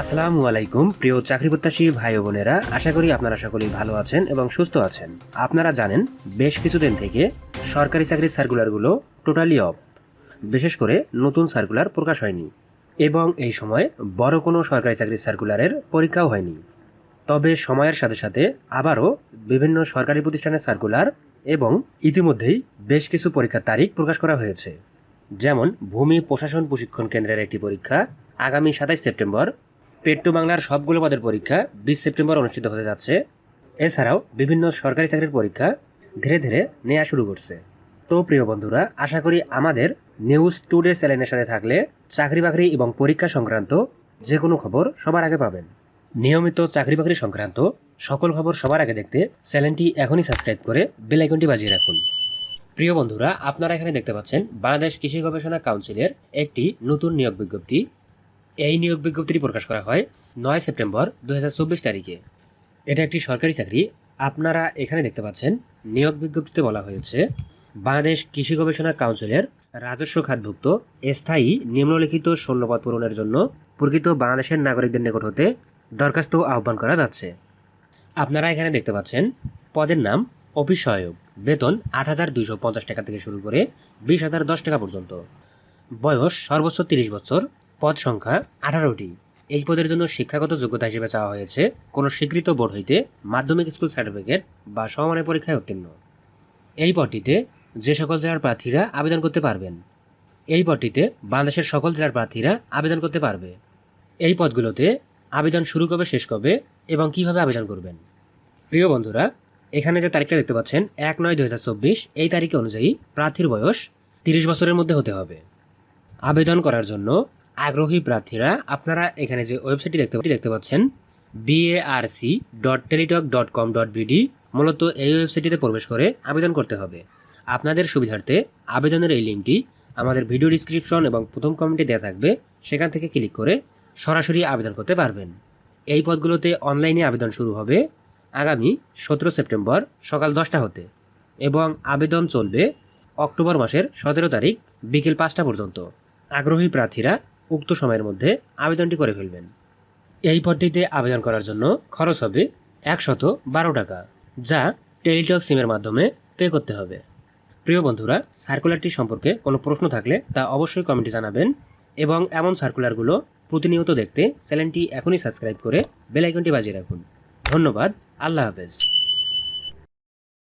আসসালামু আলাইকুম, প্রিয় চাকরি প্রত্যাশী ভাই বোনেরা। আশা করি আপনারা সকলেই ভালো আছেন এবং সুস্থ আছেন। আপনারা জানেন, বেশ কিছুদিন থেকে সরকারি চাকরির সার্কুলারগুলো টোটালি অফ। বিশেষ করে নতুন সার্কুলার প্রকাশ হয়নি এবং এই সময় বড় কোনো সরকারি চাকরির সার্কুলারের পরীক্ষাও হয়নি। তবে সময়ের সাথে সাথে আবারও বিভিন্ন সরকারি প্রতিষ্ঠানের সার্কুলার এবং ইতিমধ্যেই বেশ কিছু পরীক্ষার তারিখ প্রকাশ করা হয়েছে। যেমন, ভূমি প্রশাসন প্রশিক্ষণ কেন্দ্রের একটি পরীক্ষা আগামী সাতাইশ সেপ্টেম্বর পেট্রো বাংলার সবগুলো পদের পরীক্ষা বিশ সেপ্টেম্বর অনুষ্ঠিত হতে যাচ্ছে। এছাড়াও বিভিন্ন সরকারি চাকরির পরীক্ষা ধীরে ধীরে নেওয়া শুরু করছে। তো প্রিয় বন্ধুরা, আশা করি আমাদের নিউজ টুডে চ্যানেলের সাথে থাকলে চাকরি বাকরি এবং পরীক্ষা সংক্রান্ত যে কোনো খবর সবার আগে পাবেন। নিয়মিত চাকরি বাকরি সংক্রান্ত সকল খবর সবার আগে দেখতে চ্যানেলটি এখনই সাবস্ক্রাইব করে বেল আইকনটি বাজিয়ে রাখুন। প্রিয় বন্ধুরা, আপনারা এখানে দেখতে পাচ্ছেন বাংলাদেশ কৃষি গবেষণা কাউন্সিলের একটি নতুন নিয়োগ বিজ্ঞপ্তি। এই নিয়োগ বিজ্ঞপ্তিটি প্রকাশ করা হয় নয় সেপ্টেম্বর দু হাজার চব্বিশ তারিখে। এটা একটি সরকারি চাকরি। আপনারা এখানে দেখতে পাচ্ছেন, নিয়োগ বিজ্ঞপ্তিতে বলা হয়েছে, বাংলাদেশ কৃষি গবেষণা কাউন্সিলের রাজস্ব খাতভুক্ত স্থায়ী নিম্নলিখিত শূন্যপদ পূরণের জন্য প্রকৃত বাংলাদেশের নাগরিকদের নিকট হতে দরখাস্ত আহ্বান করা যাচ্ছে। আপনারা এখানে দেখতে পাচ্ছেন, পদের নাম অফিস সহায়ক। বেতন আট হাজার দুইশো পঞ্চাশ টাকা থেকে শুরু করে বিশ হাজার দশ টাকা পর্যন্ত। বয়স সর্বোচ্চ তিরিশ বছর। পদ সংখ্যা আঠারোটি। এই পদের জন্য শিক্ষাগত যোগ্যতা হিসেবে চাওয়া হয়েছে কোনো স্বীকৃত বোর্ড হইতে মাধ্যমিক স্কুল সার্টিফিকেট বা সমমানের পরীক্ষায় উত্তীর্ণ। এই পদটিতে যে সকল জেলার প্রার্থীরা আবেদন করতে পারবেন, এই পদটিতে বাংলাদেশের সকল জেলার প্রার্থীরা আবেদন করতে পারবে। এই পদগুলোতে আবেদন শুরু কবে, শেষ কবে এবং কীভাবে আবেদন করবেন? প্রিয় বন্ধুরা, এখানে যে তারিখটা দেখতে পাচ্ছেন, এক নয় দু এই তারিখে অনুযায়ী প্রার্থীর বয়স তিরিশ বছরের মধ্যে হতে হবে। আবেদন করার জন্য আগ্রহী প্রার্থীরা আপনারা এখানে যে ওয়েবসাইটটি দেখতে দেখতে পাচ্ছেন BARC dot Teletalk dot com dot BD মূলত এই ওয়েবসাইটটিতে প্রবেশ করে আবেদন করতে হবে। আপনাদের সুবিধার্থে আবেদনের এই লিঙ্কটি আমাদের ভিডিও ডিসক্রিপশন এবং প্রথম কমেন্টে দেওয়া থাকবে, সেখান থেকে ক্লিক করে সরাসরি আবেদন করতে পারবেন। এই পদগুলোতে অনলাইনে আবেদন শুরু হবে আগামী সতেরো সেপ্টেম্বর সকাল দশটা হতে এবং আবেদন চলবে অক্টোবর মাসের সতেরো তারিখ বিকেল পাঁচটা পর্যন্ত। আগ্রহী প্রার্থীরা উক্ত সময়ের মধ্যে আবেদনটি করে ফেলবেন। এই পদটিতে আবেদন করার জন্য খরচ হবে একশত বারো টাকা, যা টেলিটক সিমের মাধ্যমে পে করতে হবে। প্রিয় বন্ধুরা, সার্কুলারটি সম্পর্কে কোনো প্রশ্ন থাকলে তা অবশ্যই কমেন্টে জানাবেন এবং এমন সার্কুলারগুলো প্রতিনিয়ত দেখতে চ্যানেলটি এখনই সাবস্ক্রাইব করে বেল আইকনটি বাজিয়ে রাখুন। ধন্যবাদ, আল্লাহ হাফেজ।